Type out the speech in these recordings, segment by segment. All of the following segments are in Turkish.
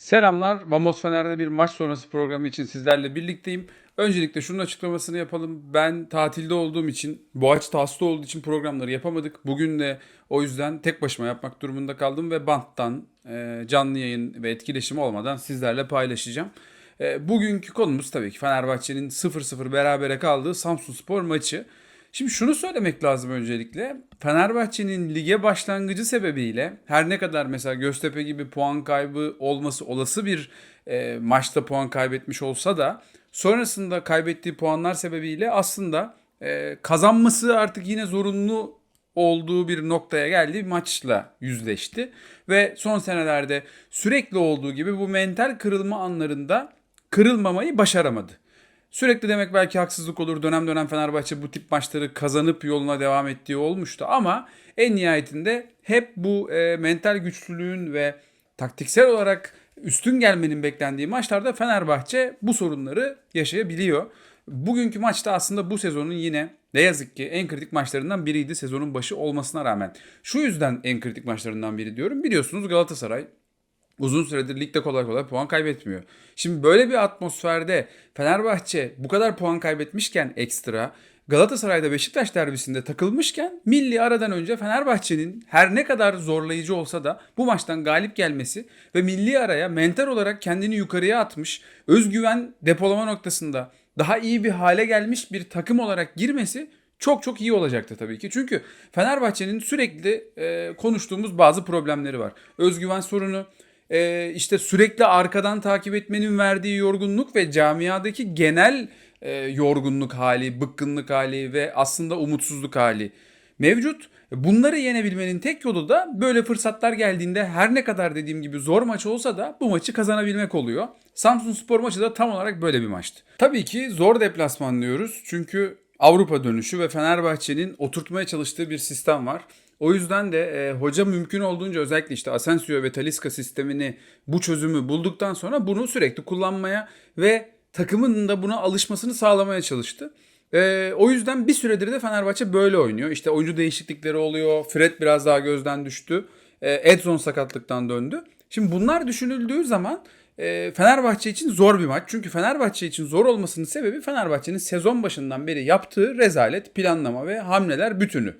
Selamlar. Vamos Fener'de bir maç sonrası programı için sizlerle birlikteyim. Öncelikle şunun açıklamasını yapalım. Ben tatilde olduğum için, Boğaç'ta hasta olduğu için programları yapamadık. Bugün de o yüzden tek başıma yapmak durumunda kaldım ve banttan e, canlı yayın ve etkileşim olmadan sizlerle paylaşacağım. E, bugünkü konumuz tabii ki Fenerbahçe'nin 0-0 berabere kaldığı Samsunspor maçı. Şimdi şunu söylemek lazım öncelikle. Fenerbahçe'nin lige başlangıcı sebebiyle her ne kadar mesela Göztepe gibi puan kaybı olması olası bir e, maçta puan kaybetmiş olsa da sonrasında kaybettiği puanlar sebebiyle aslında e, kazanması artık yine zorunlu olduğu bir noktaya geldi. Bir maçla yüzleşti ve son senelerde sürekli olduğu gibi bu mental kırılma anlarında kırılmamayı başaramadı. Sürekli demek belki haksızlık olur. Dönem dönem Fenerbahçe bu tip maçları kazanıp yoluna devam ettiği olmuştu. Ama en nihayetinde hep bu e, mental güçlülüğün ve taktiksel olarak üstün gelmenin beklendiği maçlarda Fenerbahçe bu sorunları yaşayabiliyor. Bugünkü maçta aslında bu sezonun yine ne yazık ki en kritik maçlarından biriydi sezonun başı olmasına rağmen. Şu yüzden en kritik maçlarından biri diyorum. Biliyorsunuz Galatasaray uzun süredir ligde kolay kolay puan kaybetmiyor. Şimdi böyle bir atmosferde Fenerbahçe bu kadar puan kaybetmişken ekstra Galatasaray'da Beşiktaş derbisinde takılmışken milli aradan önce Fenerbahçe'nin her ne kadar zorlayıcı olsa da bu maçtan galip gelmesi ve milli araya mental olarak kendini yukarıya atmış, özgüven depolama noktasında daha iyi bir hale gelmiş bir takım olarak girmesi çok çok iyi olacaktı tabii ki. Çünkü Fenerbahçe'nin sürekli e, konuştuğumuz bazı problemleri var. Özgüven sorunu, e, işte sürekli arkadan takip etmenin verdiği yorgunluk ve camiadaki genel e, yorgunluk hali, bıkkınlık hali ve aslında umutsuzluk hali mevcut. Bunları yenebilmenin tek yolu da böyle fırsatlar geldiğinde her ne kadar dediğim gibi zor maç olsa da bu maçı kazanabilmek oluyor. Samsun Spor maçı da tam olarak böyle bir maçtı. Tabii ki zor deplasman diyoruz çünkü Avrupa dönüşü ve Fenerbahçe'nin oturtmaya çalıştığı bir sistem var. O yüzden de e, hoca mümkün olduğunca özellikle işte Asensio ve Talisca sistemini bu çözümü bulduktan sonra bunu sürekli kullanmaya ve takımın da buna alışmasını sağlamaya çalıştı. E, o yüzden bir süredir de Fenerbahçe böyle oynuyor. İşte oyuncu değişiklikleri oluyor. Fred biraz daha gözden düştü. E, Edson sakatlıktan döndü. Şimdi bunlar düşünüldüğü zaman e, Fenerbahçe için zor bir maç. Çünkü Fenerbahçe için zor olmasının sebebi Fenerbahçe'nin sezon başından beri yaptığı rezalet, planlama ve hamleler bütünü.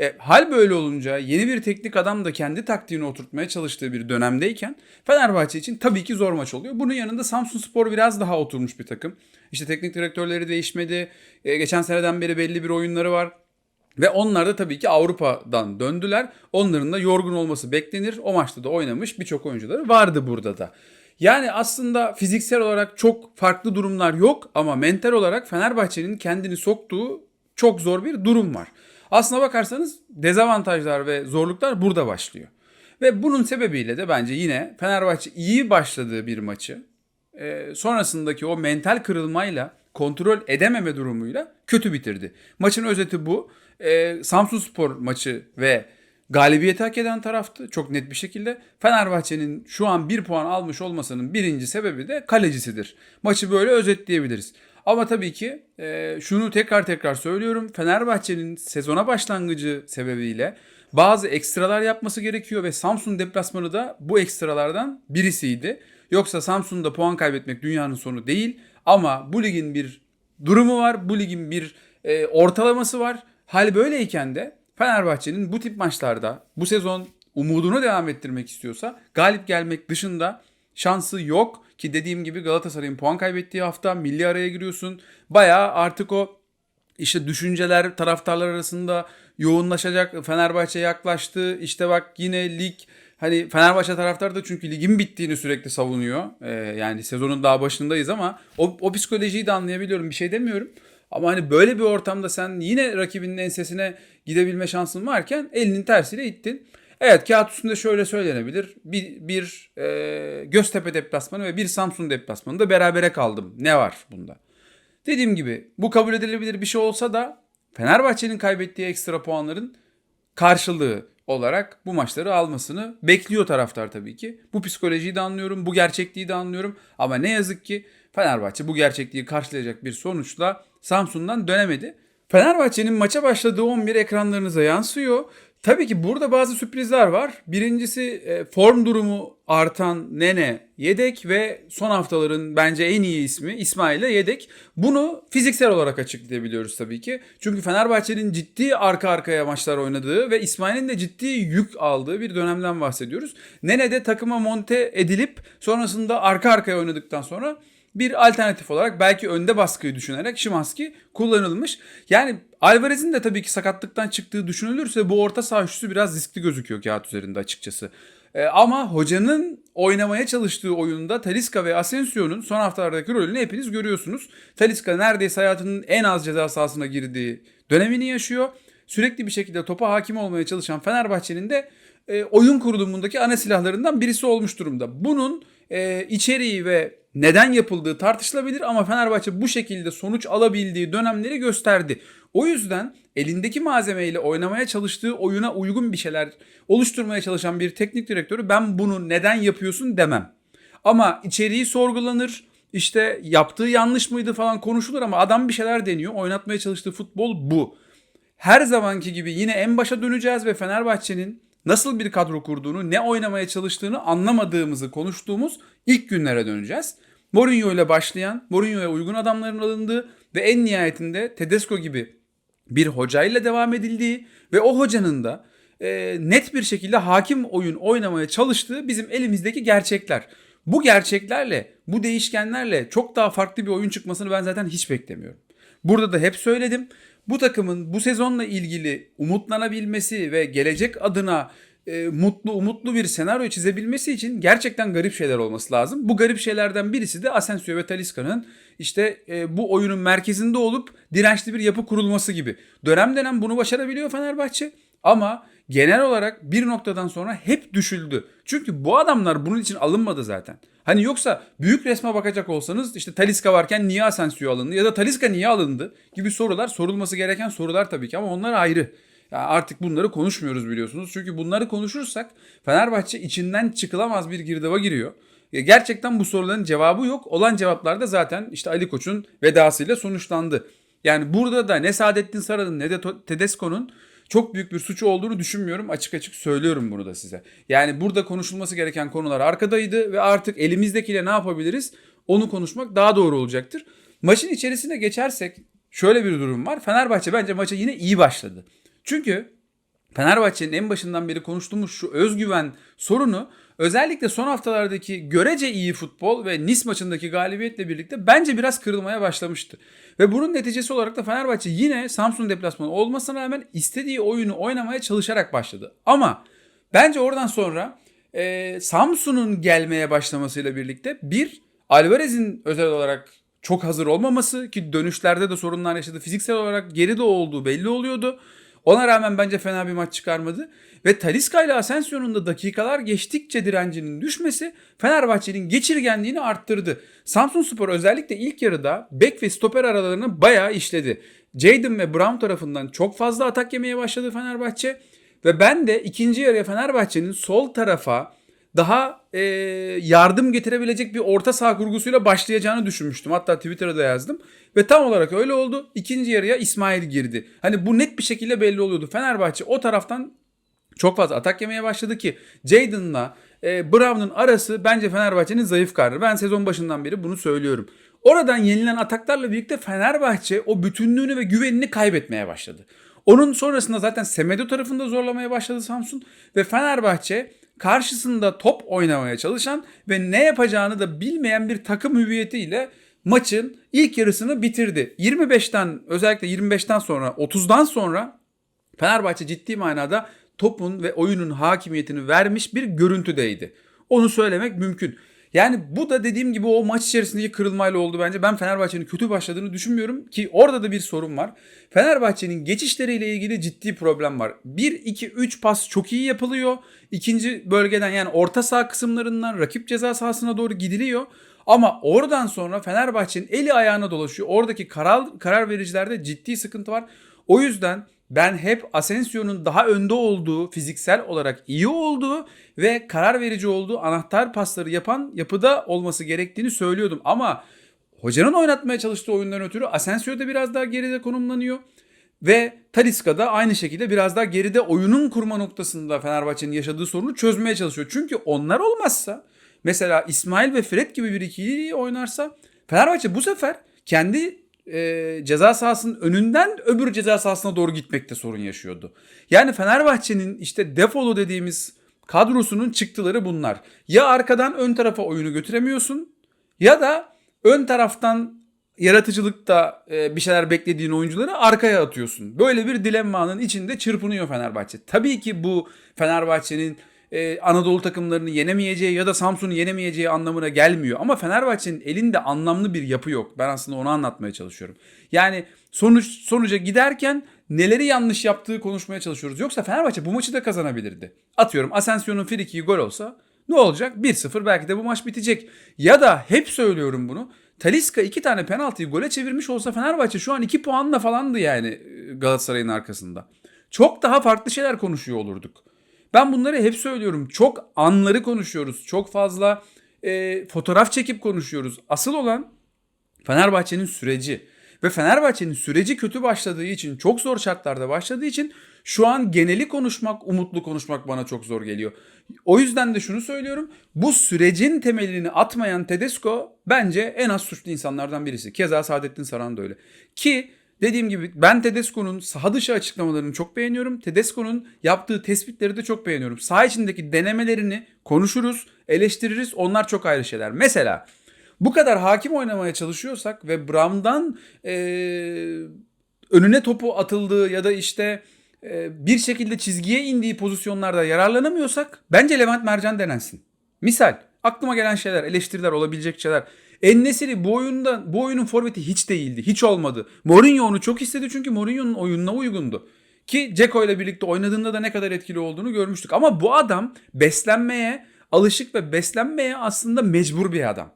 E, hal böyle olunca yeni bir teknik adam da kendi taktiğini oturtmaya çalıştığı bir dönemdeyken Fenerbahçe için tabii ki zor maç oluyor. Bunun yanında Samsun Spor biraz daha oturmuş bir takım. İşte teknik direktörleri değişmedi. E, geçen seneden beri belli bir oyunları var. Ve onlar da tabii ki Avrupa'dan döndüler. Onların da yorgun olması beklenir. O maçta da oynamış birçok oyuncuları vardı burada da. Yani aslında fiziksel olarak çok farklı durumlar yok ama mental olarak Fenerbahçe'nin kendini soktuğu çok zor bir durum var. Aslına bakarsanız dezavantajlar ve zorluklar burada başlıyor. Ve bunun sebebiyle de bence yine Fenerbahçe iyi başladığı bir maçı e, sonrasındaki o mental kırılmayla kontrol edememe durumuyla kötü bitirdi. Maçın özeti bu. E, Samsun Spor maçı ve galibiyeti hak eden taraftı çok net bir şekilde. Fenerbahçe'nin şu an bir puan almış olmasının birinci sebebi de kalecisidir. Maçı böyle özetleyebiliriz. Ama tabii ki e, şunu tekrar tekrar söylüyorum. Fenerbahçe'nin sezona başlangıcı sebebiyle bazı ekstralar yapması gerekiyor ve Samsun deplasmanı da bu ekstralardan birisiydi. Yoksa Samsun'da puan kaybetmek dünyanın sonu değil. Ama bu ligin bir durumu var. Bu ligin bir e, ortalaması var. Hal böyleyken de Fenerbahçe'nin bu tip maçlarda bu sezon umudunu devam ettirmek istiyorsa galip gelmek dışında şansı yok ki dediğim gibi Galatasaray'ın puan kaybettiği hafta milli araya giriyorsun. Bayağı artık o işte düşünceler taraftarlar arasında yoğunlaşacak. Fenerbahçe yaklaştı. İşte bak yine lig hani Fenerbahçe taraftarı da çünkü ligin bittiğini sürekli savunuyor. Ee, yani sezonun daha başındayız ama o, o psikolojiyi de anlayabiliyorum. Bir şey demiyorum. Ama hani böyle bir ortamda sen yine rakibinin ensesine gidebilme şansın varken elinin tersiyle ittin. Evet kağıt üstünde şöyle söylenebilir. Bir, bir e, Göztepe deplasmanı ve bir Samsun deplasmanında berabere kaldım. Ne var bunda? Dediğim gibi bu kabul edilebilir bir şey olsa da Fenerbahçe'nin kaybettiği ekstra puanların karşılığı olarak bu maçları almasını bekliyor taraftar tabii ki. Bu psikolojiyi de anlıyorum, bu gerçekliği de anlıyorum. Ama ne yazık ki Fenerbahçe bu gerçekliği karşılayacak bir sonuçla Samsun'dan dönemedi. Fenerbahçe'nin maça başladığı 11 ekranlarınıza yansıyor. Tabii ki burada bazı sürprizler var. Birincisi e, form durumu artan Nene yedek ve son haftaların bence en iyi ismi İsmail'e yedek. Bunu fiziksel olarak açıklayabiliyoruz tabii ki. Çünkü Fenerbahçe'nin ciddi arka arkaya maçlar oynadığı ve İsmail'in de ciddi yük aldığı bir dönemden bahsediyoruz. Nene de takıma monte edilip sonrasında arka arkaya oynadıktan sonra bir alternatif olarak belki önde baskıyı düşünerek Şimanski kullanılmış. Yani Alvarez'in de tabii ki sakatlıktan çıktığı düşünülürse bu orta saha üçlüsü biraz riskli gözüküyor kağıt üzerinde açıkçası. Ee, ama hocanın oynamaya çalıştığı oyunda Talisca ve Asensio'nun son haftalardaki rolünü hepiniz görüyorsunuz. Talisca neredeyse hayatının en az ceza sahasına girdiği dönemini yaşıyor. Sürekli bir şekilde topa hakim olmaya çalışan Fenerbahçe'nin de e, oyun kurulumundaki ana silahlarından birisi olmuş durumda. Bunun e, içeriği ve neden yapıldığı tartışılabilir ama Fenerbahçe bu şekilde sonuç alabildiği dönemleri gösterdi. O yüzden elindeki malzemeyle oynamaya çalıştığı oyuna uygun bir şeyler oluşturmaya çalışan bir teknik direktörü ben bunu neden yapıyorsun demem. Ama içeriği sorgulanır, işte yaptığı yanlış mıydı falan konuşulur ama adam bir şeyler deniyor. Oynatmaya çalıştığı futbol bu. Her zamanki gibi yine en başa döneceğiz ve Fenerbahçe'nin nasıl bir kadro kurduğunu, ne oynamaya çalıştığını anlamadığımızı konuştuğumuz ilk günlere döneceğiz. Mourinho ile başlayan, Mourinho'ya uygun adamların alındığı ve en nihayetinde Tedesco gibi bir hocayla devam edildiği ve o hocanın da e, net bir şekilde hakim oyun oynamaya çalıştığı bizim elimizdeki gerçekler. Bu gerçeklerle, bu değişkenlerle çok daha farklı bir oyun çıkmasını ben zaten hiç beklemiyorum. Burada da hep söyledim. Bu takımın bu sezonla ilgili umutlanabilmesi ve gelecek adına e, mutlu umutlu bir senaryo çizebilmesi için gerçekten garip şeyler olması lazım. Bu garip şeylerden birisi de Asensio ve Talisca'nın işte e, bu oyunun merkezinde olup dirençli bir yapı kurulması gibi. Dönem dönem bunu başarabiliyor Fenerbahçe ama genel olarak bir noktadan sonra hep düşüldü. Çünkü bu adamlar bunun için alınmadı zaten. Hani yoksa büyük resme bakacak olsanız işte Taliska varken niye Asensio alındı ya da Taliska niye alındı gibi sorular sorulması gereken sorular tabii ki ama onlar ayrı. Yani artık bunları konuşmuyoruz biliyorsunuz. Çünkü bunları konuşursak Fenerbahçe içinden çıkılamaz bir girdaba giriyor. Gerçekten bu soruların cevabı yok. Olan cevaplar da zaten işte Ali Koç'un vedasıyla sonuçlandı. Yani burada da ne Saadettin Saran'ın ne de Tedesco'nun çok büyük bir suçu olduğunu düşünmüyorum. Açık açık söylüyorum bunu da size. Yani burada konuşulması gereken konular arkadaydı ve artık elimizdekiyle ne yapabiliriz onu konuşmak daha doğru olacaktır. Maçın içerisine geçersek şöyle bir durum var. Fenerbahçe bence maça yine iyi başladı. Çünkü Fenerbahçe'nin en başından beri konuştuğumuz şu özgüven sorunu özellikle son haftalardaki görece iyi futbol ve Nice maçındaki galibiyetle birlikte bence biraz kırılmaya başlamıştı. Ve bunun neticesi olarak da Fenerbahçe yine Samsun deplasmanı olmasına rağmen istediği oyunu oynamaya çalışarak başladı. Ama bence oradan sonra e, Samsun'un gelmeye başlamasıyla birlikte bir Alvarez'in özel olarak çok hazır olmaması ki dönüşlerde de sorunlar yaşadı. Fiziksel olarak geride olduğu belli oluyordu. Ona rağmen bence fena bir maç çıkarmadı. Ve Talisca ile Asensio'nun da dakikalar geçtikçe direncinin düşmesi Fenerbahçe'nin geçirgenliğini arttırdı. Samsun Spor özellikle ilk yarıda bek ve stoper aralarını bayağı işledi. Jadon ve Brown tarafından çok fazla atak yemeye başladı Fenerbahçe. Ve ben de ikinci yarıya Fenerbahçe'nin sol tarafa daha e, yardım getirebilecek bir orta saha kurgusuyla başlayacağını düşünmüştüm. Hatta Twitter'da da yazdım. Ve tam olarak öyle oldu. İkinci yarıya İsmail girdi. Hani bu net bir şekilde belli oluyordu. Fenerbahçe o taraftan çok fazla atak yemeye başladı ki Jadon'la e, Brown'un arası bence Fenerbahçe'nin zayıf karnı. Ben sezon başından beri bunu söylüyorum. Oradan yenilen ataklarla birlikte Fenerbahçe o bütünlüğünü ve güvenini kaybetmeye başladı. Onun sonrasında zaten Semedo tarafında zorlamaya başladı Samsun ve Fenerbahçe karşısında top oynamaya çalışan ve ne yapacağını da bilmeyen bir takım hüviyetiyle maçın ilk yarısını bitirdi. 25'ten özellikle 25'ten sonra 30'dan sonra Fenerbahçe ciddi manada topun ve oyunun hakimiyetini vermiş bir görüntüdeydi. Onu söylemek mümkün. Yani bu da dediğim gibi o maç içerisindeki kırılmayla oldu bence. Ben Fenerbahçe'nin kötü başladığını düşünmüyorum ki orada da bir sorun var. Fenerbahçe'nin geçişleriyle ilgili ciddi problem var. 1 2 3 pas çok iyi yapılıyor. İkinci bölgeden yani orta saha kısımlarından rakip ceza sahasına doğru gidiliyor. Ama oradan sonra Fenerbahçe'nin eli ayağına dolaşıyor. Oradaki karar, karar vericilerde ciddi sıkıntı var. O yüzden ben hep Asensio'nun daha önde olduğu, fiziksel olarak iyi olduğu ve karar verici olduğu anahtar pasları yapan yapıda olması gerektiğini söylüyordum. Ama hocanın oynatmaya çalıştığı oyundan ötürü Asensio da biraz daha geride konumlanıyor. Ve Talisca da aynı şekilde biraz daha geride oyunun kurma noktasında Fenerbahçe'nin yaşadığı sorunu çözmeye çalışıyor. Çünkü onlar olmazsa mesela İsmail ve Fred gibi bir ikili oynarsa Fenerbahçe bu sefer kendi e, ceza sahasının önünden öbür ceza sahasına doğru gitmekte sorun yaşıyordu. Yani Fenerbahçe'nin işte defolu dediğimiz kadrosunun çıktıları bunlar. Ya arkadan ön tarafa oyunu götüremiyorsun ya da ön taraftan yaratıcılıkta e, bir şeyler beklediğin oyuncuları arkaya atıyorsun. Böyle bir dilemmanın içinde çırpınıyor Fenerbahçe. Tabii ki bu Fenerbahçe'nin e, Anadolu takımlarını yenemeyeceği ya da Samsun'u yenemeyeceği anlamına gelmiyor. Ama Fenerbahçe'nin elinde anlamlı bir yapı yok. Ben aslında onu anlatmaya çalışıyorum. Yani sonuç sonuca giderken neleri yanlış yaptığı konuşmaya çalışıyoruz. Yoksa Fenerbahçe bu maçı da kazanabilirdi. Atıyorum Asensio'nun frikiği gol olsa ne olacak? 1-0 belki de bu maç bitecek. Ya da hep söylüyorum bunu. Taliska iki tane penaltıyı gole çevirmiş olsa Fenerbahçe şu an 2 puanla falandı yani e, Galatasaray'ın arkasında. Çok daha farklı şeyler konuşuyor olurduk. Ben bunları hep söylüyorum. Çok anları konuşuyoruz. Çok fazla e, fotoğraf çekip konuşuyoruz. Asıl olan Fenerbahçe'nin süreci. Ve Fenerbahçe'nin süreci kötü başladığı için, çok zor şartlarda başladığı için şu an geneli konuşmak, umutlu konuşmak bana çok zor geliyor. O yüzden de şunu söylüyorum. Bu sürecin temelini atmayan Tedesco bence en az suçlu insanlardan birisi. Keza Saadettin Saran da öyle. Ki dediğim gibi ben Tedesco'nun saha dışı açıklamalarını çok beğeniyorum. Tedesco'nun yaptığı tespitleri de çok beğeniyorum. Saha içindeki denemelerini konuşuruz, eleştiririz. Onlar çok ayrı şeyler. Mesela bu kadar hakim oynamaya çalışıyorsak ve Brown'dan e, önüne topu atıldığı ya da işte e, bir şekilde çizgiye indiği pozisyonlarda yararlanamıyorsak bence Levent Mercan denensin. Misal aklıma gelen şeyler, eleştiriler olabilecek şeyler. Ennesiri bu oyunda bu oyunun forveti hiç değildi. Hiç olmadı. Mourinho onu çok istedi çünkü Mourinho'nun oyununa uygundu. Ki Ceko ile birlikte oynadığında da ne kadar etkili olduğunu görmüştük. Ama bu adam beslenmeye alışık ve beslenmeye aslında mecbur bir adam.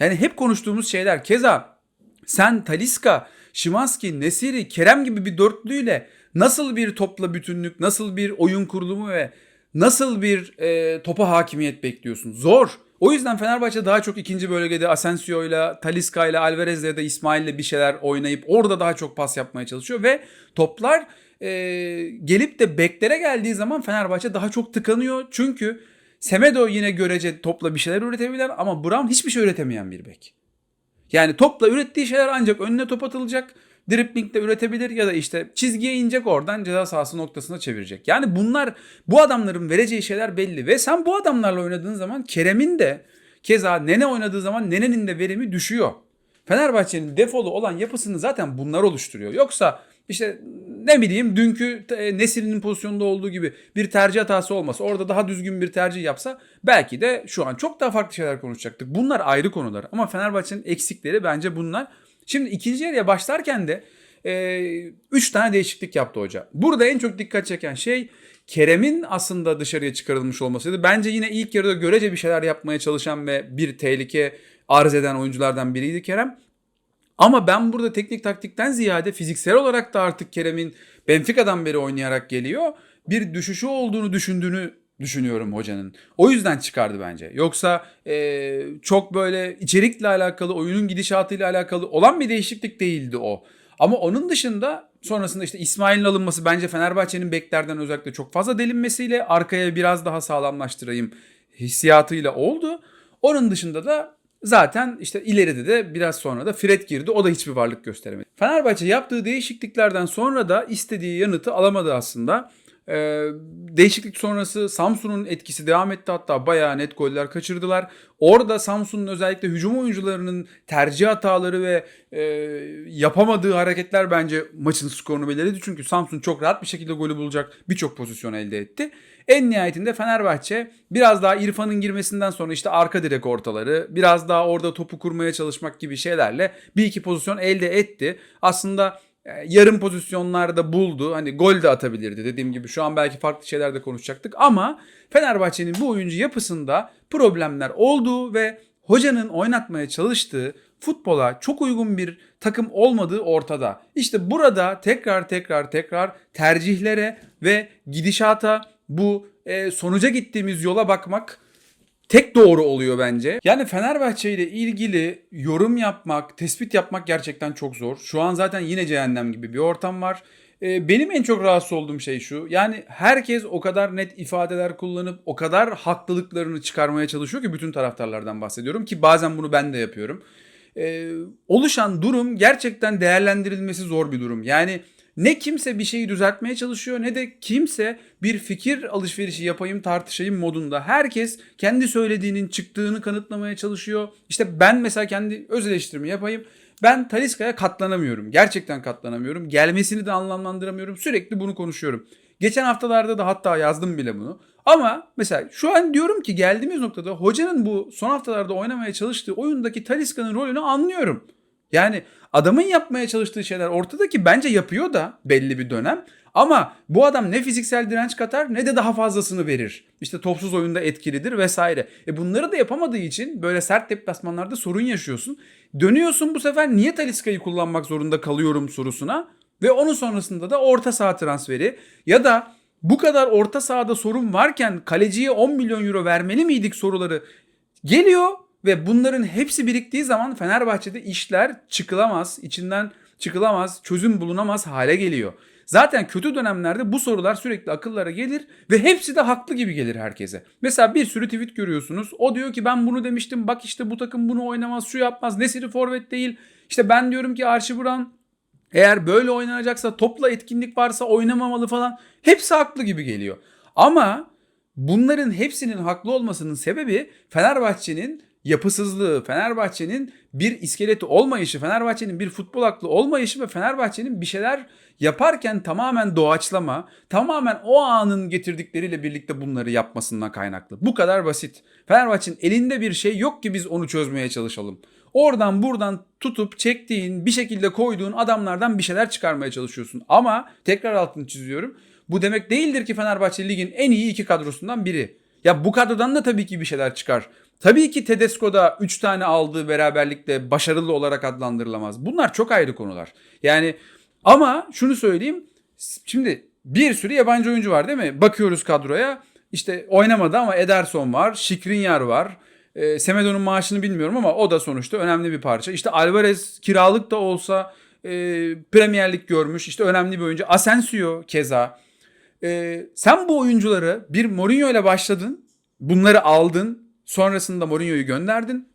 Yani hep konuştuğumuz şeyler. Keza sen Taliska, Şimanski, Nesiri, Kerem gibi bir dörtlüyle nasıl bir topla bütünlük, nasıl bir oyun kurulumu ve nasıl bir e, topa hakimiyet bekliyorsun? Zor. O yüzden Fenerbahçe daha çok ikinci bölgede Asensio'yla, Talisca'yla, Alvarez'le ya da İsmail'le bir şeyler oynayıp orada daha çok pas yapmaya çalışıyor ve toplar e, gelip de beklere geldiği zaman Fenerbahçe daha çok tıkanıyor. Çünkü Semedo yine görece topla bir şeyler üretebilir ama Brown hiçbir şey üretemeyen bir bek. Yani topla ürettiği şeyler ancak önüne top atılacak. Dribbling'de üretebilir ya da işte çizgiye inecek oradan ceza sahası noktasına çevirecek. Yani bunlar bu adamların vereceği şeyler belli ve sen bu adamlarla oynadığın zaman Kerem'in de keza Nene oynadığı zaman Nene'nin de verimi düşüyor. Fenerbahçe'nin defolu olan yapısını zaten bunlar oluşturuyor. Yoksa işte ne bileyim dünkü Nesir'in pozisyonda olduğu gibi bir tercih hatası olmasa orada daha düzgün bir tercih yapsa belki de şu an çok daha farklı şeyler konuşacaktık. Bunlar ayrı konular ama Fenerbahçe'nin eksikleri bence bunlar. Şimdi ikinci yarıya başlarken de 3 e, tane değişiklik yaptı hoca. Burada en çok dikkat çeken şey Kerem'in aslında dışarıya çıkarılmış olmasıydı. Bence yine ilk yarıda görece bir şeyler yapmaya çalışan ve bir tehlike arz eden oyunculardan biriydi Kerem. Ama ben burada teknik taktikten ziyade fiziksel olarak da artık Kerem'in Benfica'dan beri oynayarak geliyor. Bir düşüşü olduğunu düşündüğünü düşünüyorum hocanın. O yüzden çıkardı bence. Yoksa e, çok böyle içerikle alakalı, oyunun gidişatıyla alakalı olan bir değişiklik değildi o. Ama onun dışında sonrasında işte İsmail'in alınması bence Fenerbahçe'nin beklerden özellikle çok fazla delinmesiyle arkaya biraz daha sağlamlaştırayım hissiyatıyla oldu. Onun dışında da Zaten işte ileride de biraz sonra da Fred girdi. O da hiçbir varlık gösteremedi. Fenerbahçe yaptığı değişikliklerden sonra da istediği yanıtı alamadı aslında. Ee, değişiklik sonrası Samsun'un etkisi devam etti hatta bayağı net goller kaçırdılar. Orada Samsun'un özellikle hücum oyuncularının tercih hataları ve e, yapamadığı hareketler bence maçın skorunu belirledi. Çünkü Samsun çok rahat bir şekilde golü bulacak birçok pozisyon elde etti. En nihayetinde Fenerbahçe biraz daha İrfan'ın girmesinden sonra işte arka direk ortaları, biraz daha orada topu kurmaya çalışmak gibi şeylerle bir iki pozisyon elde etti. Aslında yarım pozisyonlarda buldu. Hani gol de atabilirdi dediğim gibi. Şu an belki farklı şeyler de konuşacaktık ama Fenerbahçe'nin bu oyuncu yapısında problemler oldu ve hocanın oynatmaya çalıştığı futbola çok uygun bir takım olmadığı ortada. İşte burada tekrar tekrar tekrar tercihlere ve gidişata bu e, sonuca gittiğimiz yola bakmak tek doğru oluyor bence. Yani Fenerbahçe ile ilgili yorum yapmak, tespit yapmak gerçekten çok zor. Şu an zaten yine cehennem gibi bir ortam var. Ee, Benim en çok rahatsız olduğum şey şu. Yani herkes o kadar net ifadeler kullanıp o kadar haklılıklarını çıkarmaya çalışıyor ki bütün taraftarlardan bahsediyorum ki bazen bunu ben de yapıyorum. Ee, oluşan durum gerçekten değerlendirilmesi zor bir durum. Yani ne kimse bir şeyi düzeltmeye çalışıyor ne de kimse bir fikir alışverişi yapayım tartışayım modunda. Herkes kendi söylediğinin çıktığını kanıtlamaya çalışıyor. İşte ben mesela kendi öz eleştirimi yapayım. Ben Taliska'ya katlanamıyorum. Gerçekten katlanamıyorum. Gelmesini de anlamlandıramıyorum. Sürekli bunu konuşuyorum. Geçen haftalarda da hatta yazdım bile bunu. Ama mesela şu an diyorum ki geldiğimiz noktada hocanın bu son haftalarda oynamaya çalıştığı oyundaki Taliska'nın rolünü anlıyorum. Yani adamın yapmaya çalıştığı şeyler ortada ki bence yapıyor da belli bir dönem. Ama bu adam ne fiziksel direnç katar ne de daha fazlasını verir. İşte topsuz oyunda etkilidir vesaire. E bunları da yapamadığı için böyle sert deplasmanlarda sorun yaşıyorsun. Dönüyorsun bu sefer niye Taliska'yı kullanmak zorunda kalıyorum sorusuna. Ve onun sonrasında da orta saha transferi ya da bu kadar orta sahada sorun varken kaleciye 10 milyon euro vermeli miydik soruları geliyor ve bunların hepsi biriktiği zaman Fenerbahçe'de işler çıkılamaz, içinden çıkılamaz, çözüm bulunamaz hale geliyor. Zaten kötü dönemlerde bu sorular sürekli akıllara gelir ve hepsi de haklı gibi gelir herkese. Mesela bir sürü tweet görüyorsunuz. O diyor ki ben bunu demiştim. Bak işte bu takım bunu oynamaz, şu yapmaz. Nesiri forvet değil. İşte ben diyorum ki Archie Buran eğer böyle oynanacaksa topla etkinlik varsa oynamamalı falan. Hepsi haklı gibi geliyor. Ama bunların hepsinin haklı olmasının sebebi Fenerbahçe'nin yapısızlığı, Fenerbahçe'nin bir iskeleti olmayışı, Fenerbahçe'nin bir futbol aklı olmayışı ve Fenerbahçe'nin bir şeyler yaparken tamamen doğaçlama, tamamen o anın getirdikleriyle birlikte bunları yapmasından kaynaklı. Bu kadar basit. Fenerbahçe'nin elinde bir şey yok ki biz onu çözmeye çalışalım. Oradan buradan tutup çektiğin, bir şekilde koyduğun adamlardan bir şeyler çıkarmaya çalışıyorsun. Ama tekrar altını çiziyorum. Bu demek değildir ki Fenerbahçe ligin en iyi iki kadrosundan biri. Ya bu kadrodan da tabii ki bir şeyler çıkar. Tabii ki Tedesco'da 3 tane aldığı beraberlikte başarılı olarak adlandırılamaz. Bunlar çok ayrı konular. Yani ama şunu söyleyeyim. Şimdi bir sürü yabancı oyuncu var değil mi? Bakıyoruz kadroya. İşte oynamadı ama Ederson var, Şikrinyar var. E, Semedo'nun maaşını bilmiyorum ama o da sonuçta önemli bir parça. İşte Alvarez kiralık da olsa e, Premier görmüş. İşte önemli bir oyuncu. Asensio keza. E, sen bu oyuncuları bir Mourinho ile başladın. Bunları aldın. Sonrasında Mourinho'yu gönderdin.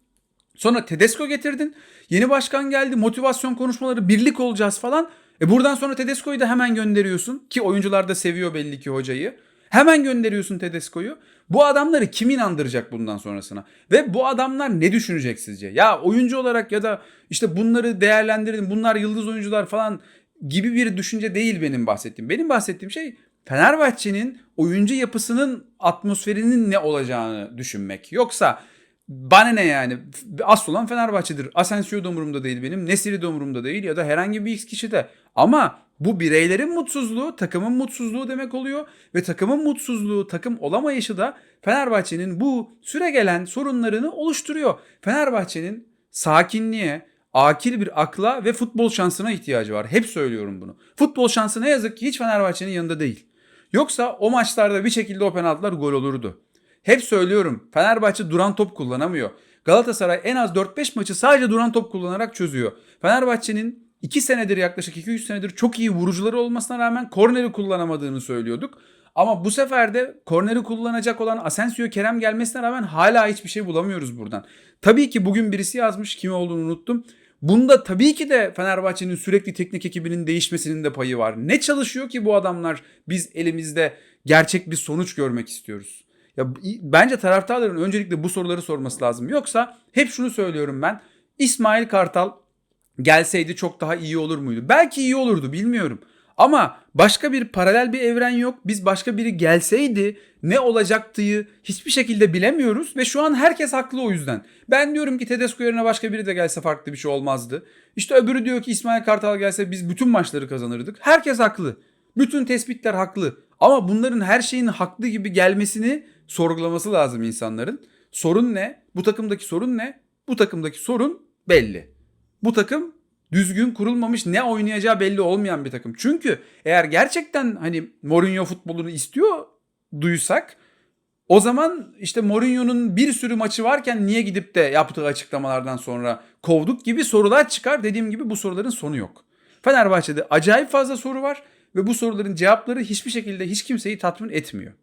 Sonra Tedesco getirdin. Yeni başkan geldi. Motivasyon konuşmaları, birlik olacağız falan. E buradan sonra Tedesco'yu da hemen gönderiyorsun. Ki oyuncular da seviyor belli ki hocayı. Hemen gönderiyorsun Tedesco'yu. Bu adamları kim inandıracak bundan sonrasına? Ve bu adamlar ne düşünecek sizce? Ya oyuncu olarak ya da işte bunları değerlendirin, bunlar yıldız oyuncular falan gibi bir düşünce değil benim bahsettiğim. Benim bahsettiğim şey Fenerbahçe'nin oyuncu yapısının atmosferinin ne olacağını düşünmek. Yoksa bana ne yani? Asıl olan Fenerbahçe'dir. Asensio da umurumda değil benim. Nesiri de umurumda değil ya da herhangi bir X kişi de. Ama bu bireylerin mutsuzluğu takımın mutsuzluğu demek oluyor. Ve takımın mutsuzluğu, takım olamayışı da Fenerbahçe'nin bu süre gelen sorunlarını oluşturuyor. Fenerbahçe'nin sakinliğe, akil bir akla ve futbol şansına ihtiyacı var. Hep söylüyorum bunu. Futbol şansı ne yazık ki hiç Fenerbahçe'nin yanında değil. Yoksa o maçlarda bir şekilde o penaltılar gol olurdu. Hep söylüyorum Fenerbahçe duran top kullanamıyor. Galatasaray en az 4-5 maçı sadece duran top kullanarak çözüyor. Fenerbahçe'nin 2 senedir yaklaşık 2-3 senedir çok iyi vurucuları olmasına rağmen korneri kullanamadığını söylüyorduk. Ama bu sefer de korneri kullanacak olan Asensio Kerem gelmesine rağmen hala hiçbir şey bulamıyoruz buradan. Tabii ki bugün birisi yazmış kim olduğunu unuttum. Bunda tabii ki de Fenerbahçe'nin sürekli teknik ekibinin değişmesinin de payı var. Ne çalışıyor ki bu adamlar biz elimizde gerçek bir sonuç görmek istiyoruz. Ya bence taraftarların öncelikle bu soruları sorması lazım. Yoksa hep şunu söylüyorum ben. İsmail Kartal gelseydi çok daha iyi olur muydu? Belki iyi olurdu bilmiyorum. Ama başka bir paralel bir evren yok. Biz başka biri gelseydi ne olacaktığı hiçbir şekilde bilemiyoruz ve şu an herkes haklı o yüzden. Ben diyorum ki Tedesco yerine başka biri de gelse farklı bir şey olmazdı. İşte öbürü diyor ki İsmail Kartal gelse biz bütün maçları kazanırdık. Herkes haklı. Bütün tespitler haklı. Ama bunların her şeyin haklı gibi gelmesini sorgulaması lazım insanların. Sorun ne? Bu takımdaki sorun ne? Bu takımdaki sorun belli. Bu takım düzgün kurulmamış ne oynayacağı belli olmayan bir takım. Çünkü eğer gerçekten hani Mourinho futbolunu istiyor duysak O zaman işte Mourinho'nun bir sürü maçı varken niye gidip de yaptığı açıklamalardan sonra kovduk gibi sorular çıkar. Dediğim gibi bu soruların sonu yok. Fenerbahçe'de acayip fazla soru var ve bu soruların cevapları hiçbir şekilde hiç kimseyi tatmin etmiyor.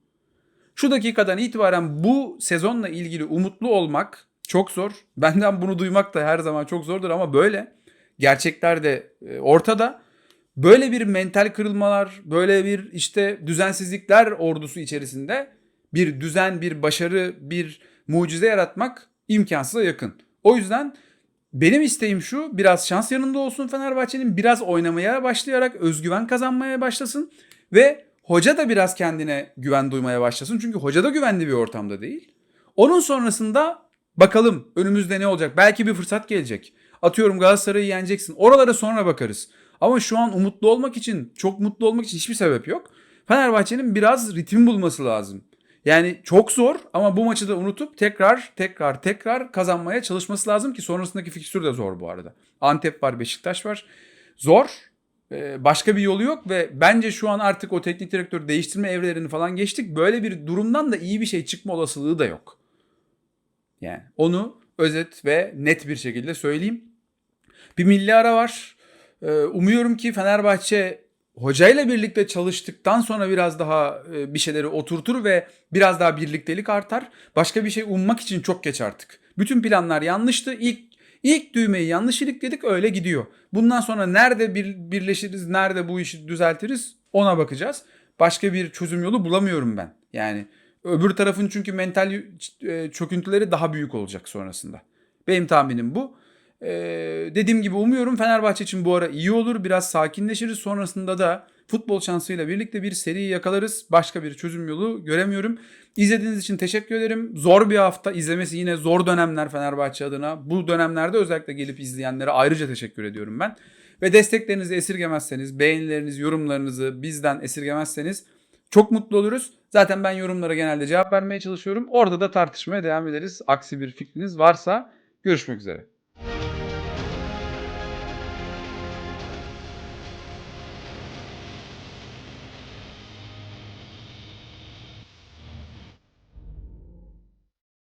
Şu dakikadan itibaren bu sezonla ilgili umutlu olmak çok zor. Benden bunu duymak da her zaman çok zordur ama böyle. Gerçekler de e, ortada. Böyle bir mental kırılmalar, böyle bir işte düzensizlikler ordusu içerisinde bir düzen, bir başarı, bir mucize yaratmak imkansıza yakın. O yüzden benim isteğim şu biraz şans yanında olsun Fenerbahçe'nin biraz oynamaya başlayarak özgüven kazanmaya başlasın ve hoca da biraz kendine güven duymaya başlasın. Çünkü hoca da güvenli bir ortamda değil. Onun sonrasında bakalım önümüzde ne olacak? Belki bir fırsat gelecek. Atıyorum Galatasaray'ı yeneceksin. Oralara sonra bakarız. Ama şu an umutlu olmak için, çok mutlu olmak için hiçbir sebep yok. Fenerbahçe'nin biraz ritim bulması lazım. Yani çok zor ama bu maçı da unutup tekrar tekrar tekrar kazanmaya çalışması lazım ki sonrasındaki fikstür de zor bu arada. Antep var, Beşiktaş var. Zor. Ee, Başka bir yolu yok ve bence şu an artık o teknik direktör değiştirme evrelerini falan geçtik. Böyle bir durumdan da iyi bir şey çıkma olasılığı da yok. Yani onu özet ve net bir şekilde söyleyeyim. Bir milli ara var. Ee, Umuyorum ki Fenerbahçe hocayla birlikte çalıştıktan sonra biraz daha e, bir şeyleri oturtur ve biraz daha birliktelik artar. Başka bir şey ummak için çok geç artık. Bütün planlar yanlıştı. İlk ilk düğmeyi yanlış ilikledik öyle gidiyor. Bundan sonra nerede bir, birleşiriz, nerede bu işi düzeltiriz ona bakacağız. Başka bir çözüm yolu bulamıyorum ben. Yani öbür tarafın çünkü mental e, çöküntüleri daha büyük olacak sonrasında. Benim tahminim bu. Ee, dediğim gibi umuyorum Fenerbahçe için bu ara iyi olur. Biraz sakinleşiriz. Sonrasında da futbol şansıyla birlikte bir seri yakalarız. Başka bir çözüm yolu göremiyorum. İzlediğiniz için teşekkür ederim. Zor bir hafta. izlemesi yine zor dönemler Fenerbahçe adına. Bu dönemlerde özellikle gelip izleyenlere ayrıca teşekkür ediyorum ben. Ve desteklerinizi esirgemezseniz, beğenilerinizi, yorumlarınızı bizden esirgemezseniz çok mutlu oluruz. Zaten ben yorumlara genelde cevap vermeye çalışıyorum. Orada da tartışmaya devam ederiz. Aksi bir fikriniz varsa görüşmek üzere.